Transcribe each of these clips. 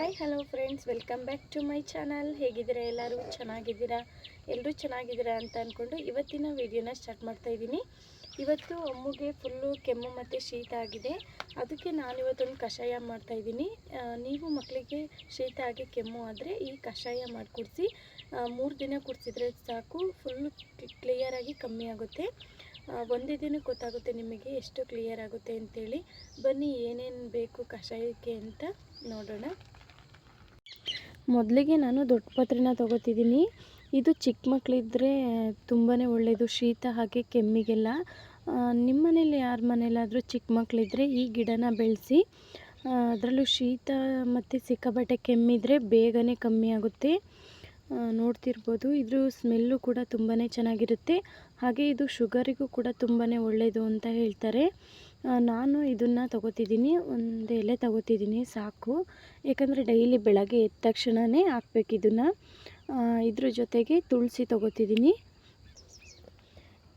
Hi hello friends welcome back to my channel ಹೇಗಿದ್ದೀರಾ ಎಲ್ಲರೂ? ಚೆನ್ನಾಗಿದ್ದೀರಾ? ಎಲ್ಲರೂ ಚೆನ್ನಾಗಿದ್ದೀರಾ ಅಂತ ಅಂದ್ಕೊಂಡು ಇವತ್ತಿನ ವಿಡಿಯೋನ ಸ್ಟಾರ್ಟ್ ಮಾಡ್ತಾ ಇದ್ದೀನಿ. ಇವತ್ತು ಅಮ್ಮಗೆ ಫುಲ್ಲು ಕೆಮ್ಮು ಮತ್ತು ಶೀತ ಆಗಿದೆ. ಅದಕ್ಕೆ ನಾನು ಇವತ್ತೊಂದು ಕಷಾಯ ಮಾಡ್ತಾ ಇದ್ದೀನಿ. ನೀವು ಮಕ್ಕಳಿಗೆ ಶೀತ ಆಗಿ ಕೆಮ್ಮು ಆದರೆ ಈ ಕಷಾಯ ಮಾಡಿ ಕುಡಿಸಿ ಮೂರು ದಿನ ಕುಡಿಸಿದ್ರೆ ಸಾಕು. ಫುಲ್ಲು ಕ್ಲಿಯರಾಗಿ ಕಮ್ಮಿ ಆಗುತ್ತೆ. ಒಂದೇ ದಿನಕ್ಕೆ ಗೊತ್ತಾಗುತ್ತೆ ನಿಮಗೆ ಎಷ್ಟು ಕ್ಲಿಯರ್ ಆಗುತ್ತೆ ಅಂತೇಳಿ. ಬನ್ನಿ ಏನೇನು ಬೇಕು ಕಷಾಯಕ್ಕೆ ಅಂತ ನೋಡೋಣ. ಮೊದಲಿಗೆ ನಾನು ದೊಡ್ಡ ಪತ್ರೆನ ತೊಗೋತಿದ್ದೀನಿ. ಇದು ಚಿಕ್ಕ ಮಕ್ಕಳಿದ್ರೆ ತುಂಬಾ ಒಳ್ಳೆಯದು ಶೀತ, ಹಾಗೆ ಕೆಮ್ಮಿಗೆಲ್ಲ. ನಿಮ್ಮ ಮನೇಲಿ ಯಾರ ಮನೇಲಾದರೂ ಚಿಕ್ಕ ಮಕ್ಕಳಿದ್ರೆ ಈ ಗಿಡನ ಬೆಳೆಸಿ ಅದರಲ್ಲೂ ಶೀತ ಮತ್ತು ಸಿಕ್ಕಾಪಟ್ಟೆ ಕೆಮ್ಮಿದ್ರೆ ಬೇಗನೆ ಕಮ್ಮಿ ಆಗುತ್ತೆ. ನೋಡ್ತಿರ್ಬೋದು. ಇದ್ರ ಸ್ಮೆಲ್ಲು ಕೂಡ ತುಂಬಾ ಚೆನ್ನಾಗಿರುತ್ತೆ. ಹಾಗೆ ಇದು ಶುಗರಿಗೂ ಕೂಡ ತುಂಬಾ ಒಳ್ಳೆಯದು ಅಂತ ಹೇಳ್ತಾರೆ. ನಾನು ಇದನ್ನು ತಗೋತಿದ್ದೀನಿ, ಒಂದು ಎಲೆ ತಗೋತಿದ್ದೀನಿ, ಸಾಕು. ಯಾಕಂದರೆ ಡೈಲಿ ಬೆಳಗ್ಗೆ ಎದ್ದ ತಕ್ಷಣವೇ ಹಾಕ್ಬೇಕು ಇದನ್ನು. ಇದ್ರ ಜೊತೆಗೆ ತುಳಸಿ ತಗೋತಿದ್ದೀನಿ.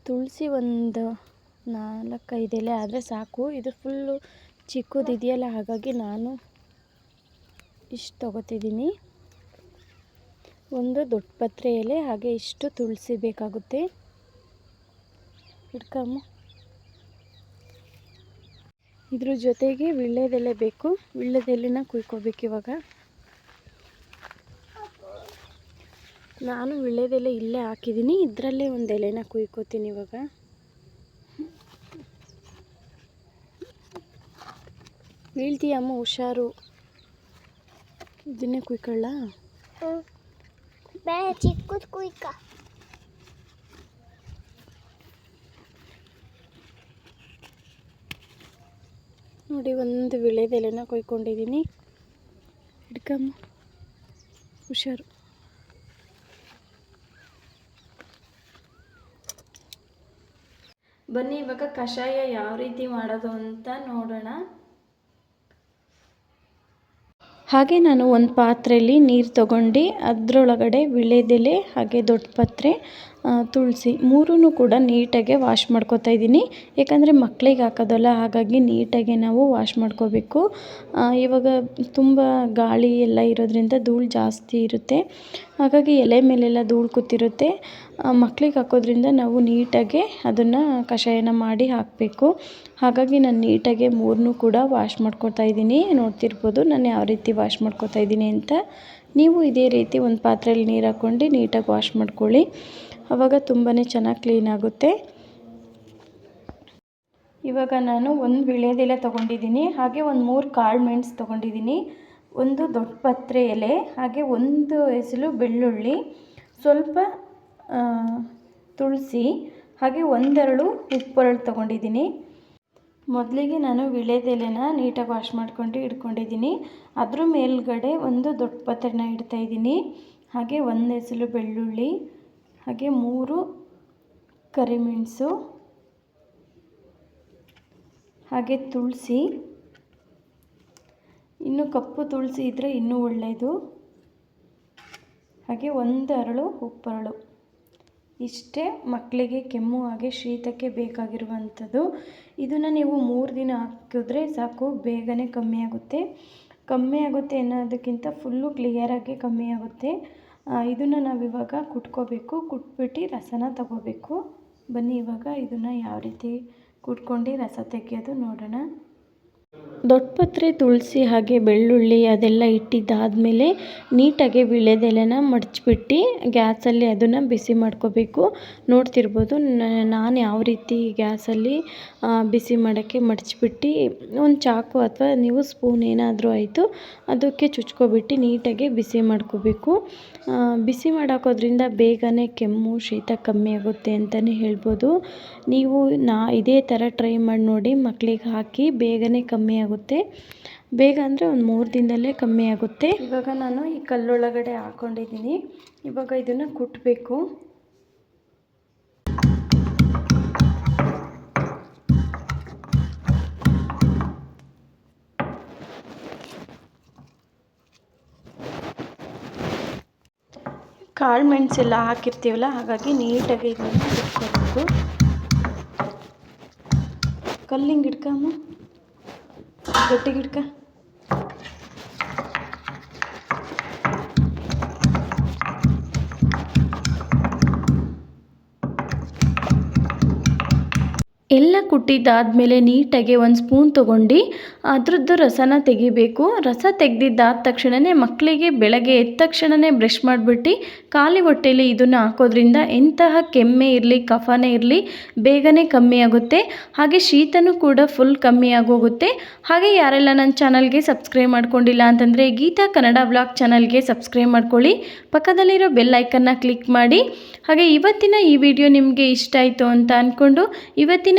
ತುಳಸಿ ಒಂದು ನಾಲ್ಕೈದು ಎಲೆ ಆದರೆ ಸಾಕು. ಇದು ಫುಲ್ಲು ಚಿಕ್ಕದಿದೆಯಲ್ಲ, ಹಾಗಾಗಿ ನಾನು ಇಷ್ಟು ತಗೋತಿದ್ದೀನಿ. ಒಂದು ದೊಡ್ಡ ಪತ್ರೆ ಎಲೆ, ಹಾಗೆ ಇಷ್ಟು ತುಳಸಿ ಬೇಕಾಗುತ್ತೆ. ಹಿಡ್ಕಮ್ಮ ಇದ್ರ ಜೊತೆಗೆ ವಿಳ್ಯದೆಲೆ ಬೇಕು. ವಿಳ್ಯದೆಲೆನ ಕುಯ್ಕೋಬೇಕು ಇವಾಗ. ನಾನು ವಿಳ್ಯದೆಲೆ ಇಲ್ಲೇ ಹಾಕಿದ್ದೀನಿ. ಇದರಲ್ಲೇ ಒಂದು ಎಲೆನ ಕುಯ್ಕೋತೀನಿ ಇವಾಗ. ಬೀಳ್ತೀಯಮ್ಮ ಹುಷಾರು. ಇದನ್ನೇ ಕುಯ್ಕೊಳ್ಳ? ಚಿಕ್ಕದು ಕುಯ್ಕ. ನೋಡಿ ಒಂದು ವಿಳೆದೆಲೆನ ಕೊಯ್ಕೊಂಡಿದ್ದೀನಿ. ಹಿಡ್ಕಮ್ಮ. ಹುಷಾರು. ಬನ್ನಿ, ಇವಾಗ ಕಷಾಯ ಯಾವ ರೀತಿ ಮಾಡೋದು ಅಂತ ನೋಡೋಣ. ಹಾಗೆ ನಾನು ಒಂದು ಪಾತ್ರೆಯಲ್ಲಿ ನೀರು ತಗೊಂಡು ಅದರೊಳಗಡೆ ವಿಳೆದೆಲೆ ಹಾಗೆ ದೊಡ್ಡ ಪತ್ರೆ ತುಳಸಿ ಮೂರೂ ಕೂಡ ನೀಟಾಗೆ ವಾಶ್ ಮಾಡ್ಕೊತಾ ಇದ್ದೀನಿ. ಯಾಕಂದರೆ ಮಕ್ಕಳಿಗೆ ಹಾಕೋದಲ್ಲ, ಹಾಗಾಗಿ ನೀಟಾಗೆ ನಾವು ವಾಶ್ ಮಾಡ್ಕೋಬೇಕು. ಇವಾಗ ತುಂಬ ಗಾಳಿ ಎಲ್ಲ ಇರೋದ್ರಿಂದ ಧೂಳು ಜಾಸ್ತಿ ಇರುತ್ತೆ. ಹಾಗಾಗಿ ಎಲೆ ಮೇಲೆಲ್ಲ ಧೂಳು ಕೂತಿರುತ್ತೆ. ಮಕ್ಳಿಗೆ ಹಾಕೋದ್ರಿಂದ ನಾವು ನೀಟಾಗೆ ಅದನ್ನು ಕಷಾಯನ ಮಾಡಿ ಹಾಕಬೇಕು. ಹಾಗಾಗಿ ನಾನು ನೀಟಾಗೆ ಮೂರನ್ನೂ ಕೂಡ ವಾಶ್ ಮಾಡ್ಕೊತಾ ಇದ್ದೀನಿ. ನೋಡ್ತಿರ್ಬೋದು ನಾನು ಯಾವ ರೀತಿ ವಾಶ್ ಮಾಡ್ಕೊತಾ ಇದ್ದೀನಿ ಅಂತ. ನೀವು ಇದೇ ರೀತಿ ಒಂದು ಪಾತ್ರೆಯಲ್ಲಿ ನೀರು ಹಾಕ್ಕೊಂಡು ನೀಟಾಗಿ ವಾಶ್ ಮಾಡ್ಕೊಳ್ಳಿ. ಆವಾಗ ತುಂಬಾ ಚೆನ್ನಾಗಿ ಕ್ಲೀನ್ ಆಗುತ್ತೆ. ಇವಾಗ ನಾನು ಒಂದು ವಿಳ್ಯದೆಲೆ ತೊಗೊಂಡಿದ್ದೀನಿ, ಹಾಗೆ ಒಂದು ಮೂರು ಕಾಳು ಮೆಣಸು ತೊಗೊಂಡಿದ್ದೀನಿ, ಒಂದು ದೊಡ್ಡ ಪತ್ರೆ ಎಲೆ, ಹಾಗೆ ಒಂದು ಹೆಸಲು ಬೆಳ್ಳುಳ್ಳಿ, ಸ್ವಲ್ಪ ತುಳಸಿ, ಹಾಗೆ ಒಂದೆರಡು ಉಪ್ಪರಳು ತೊಗೊಂಡಿದ್ದೀನಿ. ಮೊದಲಿಗೆ ನಾನು ವೀಳ್ಯದೆಲೆನ ನೀಟಾಗಿ ವಾಶ್ ಮಾಡ್ಕೊಂಡು ಇಟ್ಕೊಂಡಿದ್ದೀನಿ. ಅದ್ರ ಮೇಲುಗಡೆ ಒಂದು ದೊಡ್ಡ ಪತ್ರೆನ ಇಡ್ತಾ ಇದ್ದೀನಿ. ಹಾಗೆ ಒಂದು ಬೆಳ್ಳುಳ್ಳಿ, ಹಾಗೆ ಮೂರು ಕರಿಮೆಣಸು ಹಾಗೆ ತುಳಸಿ. ಇನ್ನು ಕಪ್ಪು ತುಳಸಿ ಇದ್ದರೆ ಇನ್ನೂ ಒಳ್ಳೆಯದು ಹಾಗೆ ಒಂದು ಅರಳು ಉಪ್ಪರಳು. ಇಷ್ಟೇ ಮಕ್ಕಳಿಗೆ ಕೆಮ್ಮು ಹಾಗೆ ಶೀತಕ್ಕೆ ಬೇಕಾಗಿರುವಂಥದ್ದು. ಇದನ್ನು ನೀವು ಮೂರು ದಿನ ಹಾಕಿದ್ರೆ ಸಾಕು, ಬೇಗನೆ ಕಮ್ಮಿ ಆಗುತ್ತೆ. ಕಮ್ಮಿ ಆಗುತ್ತೆ ಅನ್ನೋದಕ್ಕಿಂತ ಫುಲ್ಲು ಕ್ಲಿಯರಾಗಿ ಕಮ್ಮಿ ಆಗುತ್ತೆ. ಇದನ್ನು ನಾವಿವಾಗ ಕುಟ್ಕೋಬೇಕು. ಕುಟ್ಬಿಟ್ಟು ರಸನ ತಗೋಬೇಕು. ಬನ್ನಿ ಇವಾಗ ಇದನ್ನು ಯಾವ ರೀತಿ ಕುಟ್ಕೊಂಡು ರಸ ತೆಗೆಯೋದು ನೋಡೋಣ. ದೊಡ್ಡ ಪತ್ರೆ ತುಳಸಿ ಹಾಗೆ ಬೆಳ್ಳುಳ್ಳಿ ಅದೆಲ್ಲ ಇಟ್ಟಿದ್ದಾದಮೇಲೆ ನೀಟಾಗಿ ವೀಳ್ಯದೆಲೆನ ಮಡಚ್ಬಿಟ್ಟು ಗ್ಯಾಸಲ್ಲಿ ಅದನ್ನು ಬಿಸಿ ಮಾಡ್ಕೋಬೇಕು. ನೋಡ್ತಿರ್ಬೋದು ನಾನು ಯಾವ ರೀತಿ ಗ್ಯಾಸಲ್ಲಿ ಬಿಸಿ ಮಾಡೋಕ್ಕೆ ಮಡಚ್ಬಿಟ್ಟು ಒಂದು ಚಾಕು ಅಥವಾ ನೀವು ಸ್ಪೂನ್ ಏನಾದರೂ ಆಯಿತು ಅದಕ್ಕೆ ಚುಚ್ಕೊಬಿಟ್ಟು ನೀಟಾಗಿ ಬಿಸಿ ಮಾಡ್ಕೋಬೇಕು. ಬಿಸಿ ಮಾಡಾಕೋದ್ರಿಂದ ಬೇಗನೆ ಕೆಮ್ಮು, ಶೀತ ಕಮ್ಮಿ ಆಗುತ್ತೆ ಅಂತಲೇ ಹೇಳ್ಬೋದು. ನೀವು ನಾ, ಇದೇ ಥರ ಟ್ರೈ ಮಾಡಿ ನೋಡಿ ಮಕ್ಕಳಿಗೆ ಹಾಕಿ ಬೇಗನೆ ಕಮ್ಮಿ ಆಗುತ್ತೆ. ಬೇಗ ಅಂದರೆ ಒಂದು ಮೂರು ದಿನದಲ್ಲೇ ಕಮ್ಮಿ ಆಗುತ್ತೆ. ಇವಾಗ ನಾನು ಈ ಕಲ್ಲೊಳಗಡೆ ಹಾಕ್ಕೊಂಡಿದ್ದೀನಿ ಇವಾಗ ಇದನ್ನು ಕುಟ್ಟಬೇಕು ಕಾಳು ಮೆಣಸೆಲ್ಲ ಹಾಕಿರ್ತೀವಲ್ಲ, ಹಾಗಾಗಿ ನೀಟಾಗಿ ಇದನ್ನು ಇಟ್ಕೋಬೇಕು ಕಲ್ಲಿಂಗ್ ಹಿಡ್ಕಮ್ಮ? ಗಟ್ಟಿಗೆ ಎಲ್ಲ ಕುಟ್ಟಿದ್ದಾದಮೇಲೆ ನೀಟಾಗಿ ಒಂದು ಸ್ಪೂನ್ ತೊಗೊಂಡು ಅದ್ರದ್ದು ರಸನ ತೆಗಿಬೇಕು. ರಸ ತೆಗೆದಿದ್ದಾದ ತಕ್ಷಣವೇ ಮಕ್ಕಳಿಗೆ ಬೆಳಗ್ಗೆ ಎದ್ದ ತಕ್ಷಣವೇ ಬ್ರಷ್ ಮಾಡಿಬಿಟ್ಟು ಖಾಲಿ ಹೊಟ್ಟೆಯಲ್ಲಿ ಇದನ್ನು ಹಾಕೋದ್ರಿಂದ ಎಂತಹ ಕೆಮ್ಮೆ ಇರಲಿ, ಕಫನೇ ಇರಲಿ ಬೇಗನೆ ಕಮ್ಮಿ ಆಗುತ್ತೆ. ಹಾಗೆ ಶೀತನೂ ಕೂಡ ಫುಲ್ ಕಮ್ಮಿ ಆಗೋಗುತ್ತೆ. ಹಾಗೆ ಯಾರೆಲ್ಲ ನನ್ನ ಚಾನಲ್ಗೆ ಸಬ್ಸ್ಕ್ರೈಬ್ ಮಾಡ್ಕೊಂಡಿಲ್ಲ ಅಂತಂದರೆ ಗೀತಾ ಕನ್ನಡ ಬ್ಲಾಗ್ ಚಾನಲ್ಗೆ ಸಬ್ಸ್ಕ್ರೈಬ್ ಮಾಡ್ಕೊಳ್ಳಿ. ಪಕ್ಕದಲ್ಲಿರೋ ಬೆಲ್ ಐಕನ್ನ ಕ್ಲಿಕ್ ಮಾಡಿ. ಹಾಗೆ ಇವತ್ತಿನ ಈ ವಿಡಿಯೋ ನಿಮಗೆ ಇಷ್ಟ ಆಯಿತು ಅಂತ ಅಂದ್ಕೊಂಡು ಇವತ್ತಿನ